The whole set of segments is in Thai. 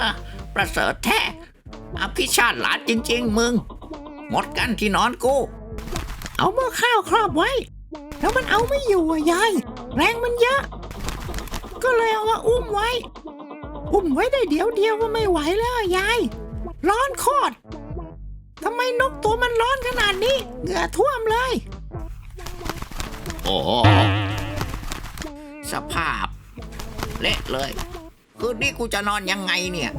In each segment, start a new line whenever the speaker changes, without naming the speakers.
ฮะประเสริฐแท้อภิชาติหลานจริง ๆ มึง หมดกันที่นอนกู
เอาหม้อข้าวครอบไว้ แล้วมันเอาไม่อยู่อะยาย แรงมันเยอะ ก็เลยเอามาอุ้มไว้ อุ้มไว้ได้เดียวเดียวก็ไม่ไหวแล้วอะยาย ร้อนโคตรทำไมนกตัวมันร้อนขนาดนี้ เหงื่อท่วมเลย
โอ้ สภาพ เละเลย คืนนี้กูจะนอนยังไงเนี่ย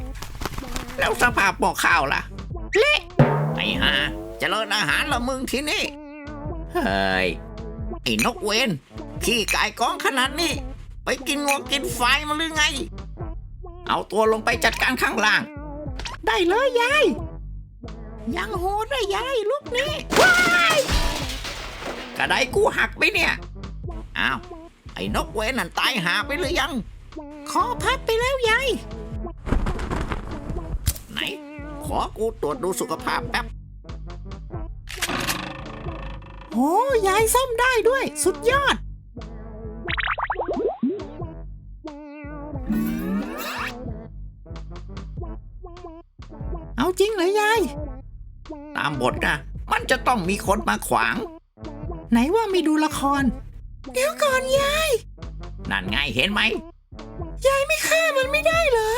แล้วสภาพปอกข้าวล่ะ เละไอ้ห่าเจริญอาหารละมึงที่นี่ เฮ้ย ไอ้นกเวนขี้ไก่กองขนาดนี้ ไปกินงวงกินไฟมาหรือไง เอาตัวลงไปจัดการข้างล่าง
ได้เลยยาย ยังโหดเลยยายลูกนี้ว้าย
กระไดกูหักไปเนี่ย อ้าว ไอ้นกเวนนั่นตายหาไปหรือยัง
คอพับไปแล้วยาย
ไหน ขอกูตรวจดูสุขภาพแป๊บ
โอ้ยายซ่อมได้ด้วย สุดยอด เอาจริงเหรอยาย
ตามบทนะ มันจะต้องมีคนมาขวาง
ไหนว่าไม่ดูละคร เดี๋ยวก่อนยาย
นั่นไงเห็นไหม
ยายไม่ฆ่ามันไม่ได้เหรอ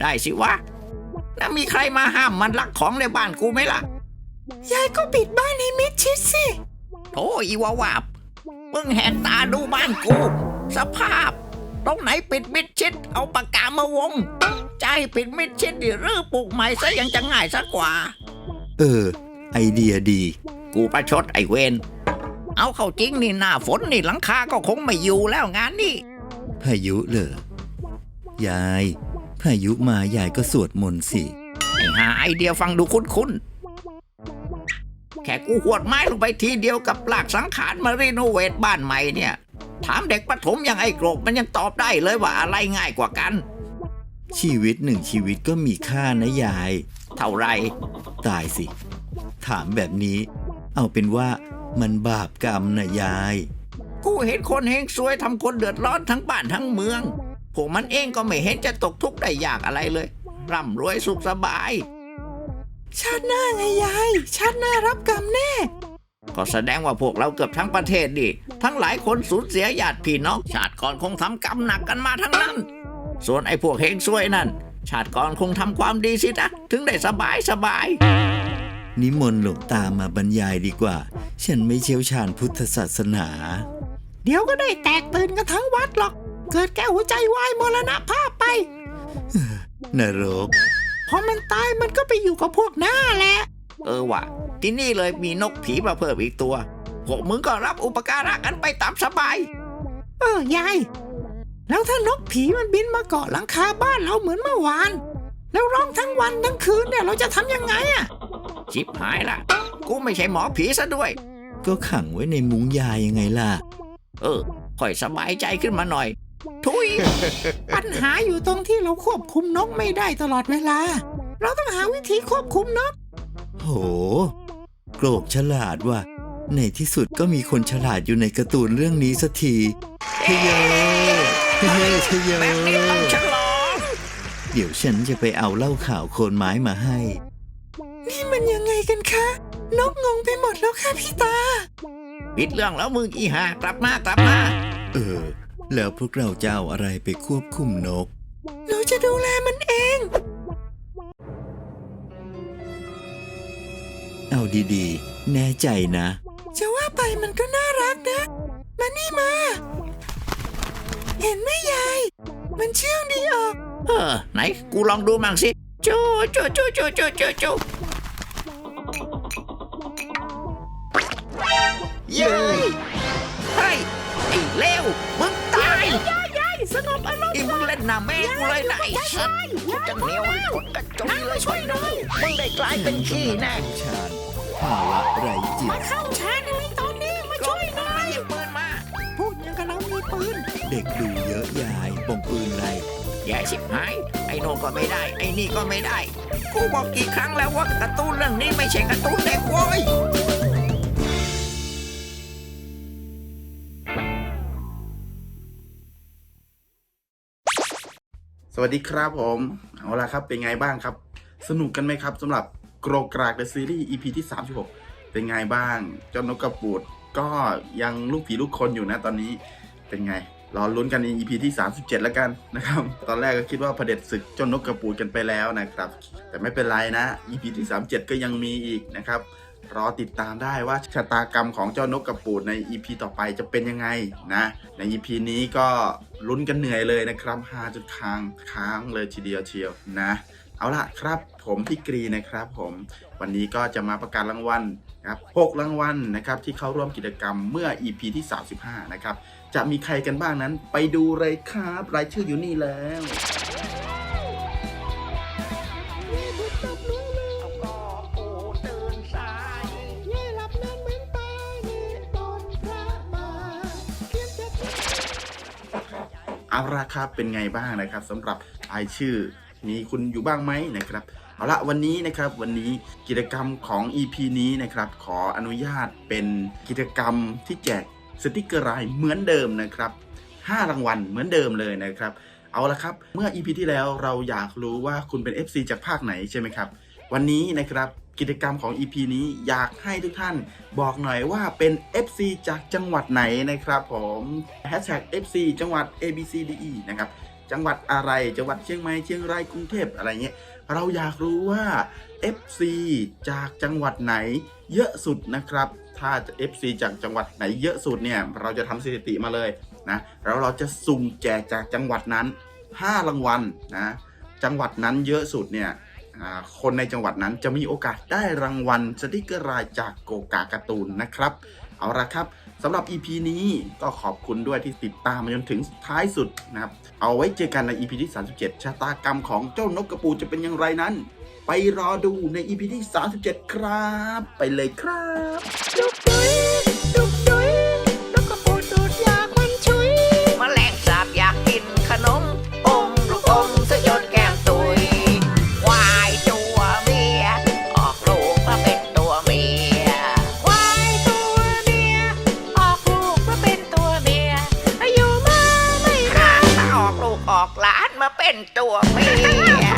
ได้สิวะน่ามีใครมาห้ามมันลักของในบ้านกูไหมล่ะ
ยายก็ปิดบ้านให้มิดชิดสิ
โอ้อีวาวาบมึงแหกตาดูบ้านกู สภาพ ตรงไหนปิดมิดชิด เอาปากกามาวงใจะให้ปิดมิดชิดดิหรือปลูกใหม่ซะยังจะง่ายสักกว่า
เออ ไอเดียดี
กูประชดไอ้เวน เอาเข้าจริงนี่หน้าฝนนี่หลังคาก็คงไม่อยู่แล้วงานนี่
พายุเหรอยาย พายุมายายก็สวดมนต์สิ
ไอ้หาไอเดียฟังดูคุ้นๆแค่กูหวดไม้ลงไปทีเดียวกับหลากสังขารมารีโนเวทบ้านใหม่เนี่ย ถามเด็กประถมอย่างไอ้โกรกมันยังตอบได้เลยว่าอะไรง่ายกว่ากัน
ชีวิตหนึ่งชีวิตก็มีค่านะยาย
เท่าไร
ตายสิ ถามแบบนี้ เอาเป็นว่า มันบาปกรรมนะยาย
กูเห็นคนเฮงซวยทำคนเดือดร้อนทั้งบ้านทั้งเมือง พวกมันเองก็ไม่เห็นจะตกทุกข์ได้ยากอะไรเลย ร่ำรวยสุขสบาย
ชาติหน้าไงยาย ชาติหน้ารับกรรมแน่
ก็แสดงว่าพวกเราเกือบทั้งประเทศดิ ทั้งหลายคนสูญเสียญาติพี่น้อง ชาติก่อนคงทำกรรมหนักกันมาทั้งนั้น ส่วนไอ้พวกเฮงซวยนั่น ชาติก่อนคงทำความดีสินะ ถึงได้สบายสบาย
นิมนต์หลวงตามาบรรยายดีกว่า ฉันไม่เชี่ยวชาญพุทธศาสนา
เดี๋ยวก็ได้แตกตื่นกันทั้งวัดหรอก เกิดแก้หัวใจวายมรณภาพไป
นรก
พอมันตายมันก็ไปอยู่กับพวกหน้าแหละ
เออว่ะ ที่นี่เลยมีนกผีมาเพิ่มอีกตัว พวกมึงก็รับอุปการะกันไปตามสบาย
เออยาย แล้วถ้านกผีมันบินมาเกาะหลังคาบ้านเราเหมือนเมื่อวาน แล้วร้องทั้งวันทั้งคืนเนี่ยเราจะทำยังไงอะ
ชิบหายละ กูไม่ใช่หมอผีซะด้วย
ก็ขังไว้ในมุ้งยายยังไงล่ะ
เออค่อยสบายใจขึ้นมาหน่อย ทุย
ปัญหาอยู่ตรงที่เราควบคุมนกไม่ได้ตลอดเวลา เราต้องหาวิธีควบคุมนก
โห โกรกฉลาดว่ะ ในที่สุดก็มีคนฉลาดอยู่ในการ์ตูนเรื่องนี้สักทีเฮ้ยเฮ้ยเฮ้ย
แบบนี้ต้องฉลอง
เดี๋ยวฉันจะไปเอาเหล้าขาวโคนไม้มาให้
นี่มันยังไงกันคะ นกงงไปหมดแล้วค่ะพี่ตา
ปิดเรื่องแล้วมึงอีหากลับมากลับมา
เออ แล้วพวกเราจะเอาอะไรไปควบคุมนก
เราจะดูแลมันเอง
เอาดีๆ แน่ใจนะ
จะว่าไปมันก็น่ารักนะ มานี่มา เห็นไหมยาย มันเชื่องดีออก
เออ ไหนกูลองดูมั่งสิจูจูจูจูจูจูจู เย้ยเฮ้ยไอ้เลวมึงตาย
ยายยายสงบอารมณ์
ไอ้มึงเล่นหน้าแม่กูเลยนะไอ้สัตว์กูจะเหนียวให้กดกระจุยเลยช่วยดูมึงได้กลายเป็นขี้แน่
ชาญภาวะไรจิต
เข้าชาร์จอะไรตอนนี้มาช่วยหน่อย
หยิบปืนมา
พูดอย่างกับเรามีปืน
เด็กดูเยอะยายปองปืนไร
อย่าชิบหายไอ้โน่นก็ไม่ได้ ไอ้นี่ก็ไม่ได้ กูบอกกี่ครั้งแล้วว่าการ์ตูนเรื่องนี้ไม่ใช่การ์ตูนเด็กโว้ย
สวัสดีครับผม เอาละครับเป็นไงบ้างครับ สนุกกันไหมครับสำหรับโกรกรากเดอะซีรีส์ EP ที่ 36 เป็นไงบ้างเจ้านกกระปูดก็ยังลูกผีลูกคนอยู่นะตอนนี้เป็นไงรอลุ้นกันใน EP ที่ 37 แล้วกันนะครับ ตอนแรกก็คิดว่าเผด็จศึกเจ้านกกระปูดกันไปแล้วนะครับ แต่ไม่เป็นไรนะ EP ที่ 37 ก็ยังมีอีกนะครับ รอติดตามได้ว่าชะตากรรมของเจ้านกกระปูดใน EP ต่อไปจะเป็นยังไงนะ ใน EP นี้ก็ลุ้นกันเหนื่อยเลยนะครับฮาจนค้างค้างเลยทีเดียวเชียวนะ เอาละครับผมพี่กรีนะครับผมวันนี้ก็จะมาประกาศรางวัลครับ6รางวัลนะครับที่เข้าร่วมกิจกรรมเมื่อ EP ที่ 35 นะครับ จะมีใครกันบ้างนั้นไปดูเลยครับ รายชื่ออยู่นี่แล้ว เอาละครับเป็นไงบ้างนะครับสำหรับรายชื่อมีคุณอยู่บ้างไหมนะครับเอาละวันนี้นะครับวันนี้กิจกรรมของ EP นี้นะครับ ขออนุญาตเป็นกิจกรรมที่แจกสติกเกอร์ลายเหมือนเดิมนะครับ5รางวัลเหมือนเดิมเลยนะครับเอาละครับ เมื่อ EP ที่แล้วเราอยากรู้ว่าคุณเป็น FC จากภาคไหนใช่ไหมครับ วันนี้นะครับ กิจกรรมของ EP นี้อยากให้ทุกท่านบอกหน่อยว่าเป็น FC จากจังหวัดไหนนะครับผม Hashtag FC จังหวัด ABCDE นะครับจังหวัดอะไรจังหวัดเชียงใหม่เชียงรายกรุงเทพอะไรเงี้ยเราอยากรู้ว่า FC จากจังหวัดไหนเยอะสุดนะครับ ถ้า FC จากจังหวัดไหนเยอะสุดเนี่ยเราจะทำสถิติมาเลยนะแล้วเราจะสุ่มแจกจากจังหวัดนั้น 5 รางวัลนะจังหวัดนั้นเยอะสุดเนี่ย คนในจังหวัดนั้นจะมีโอกาสได้รางวัลสติกเกอร์ลายจากโกกาการ์ตูนนะครับ เอาละครับสำหรับ EP นี้ก็ขอบคุณด้วยที่ติดตามมาจนถึงท้ายสุดนะครับ เอาไว้เจอกันใน EP ที่ 37 ชะตากรรมของเจ้านกกระปูจะเป็นอย่างไรนั้น ไปรอดูใน EP ที่ 37 ครับ ไปเลยครับ
เป็นตัวเมีย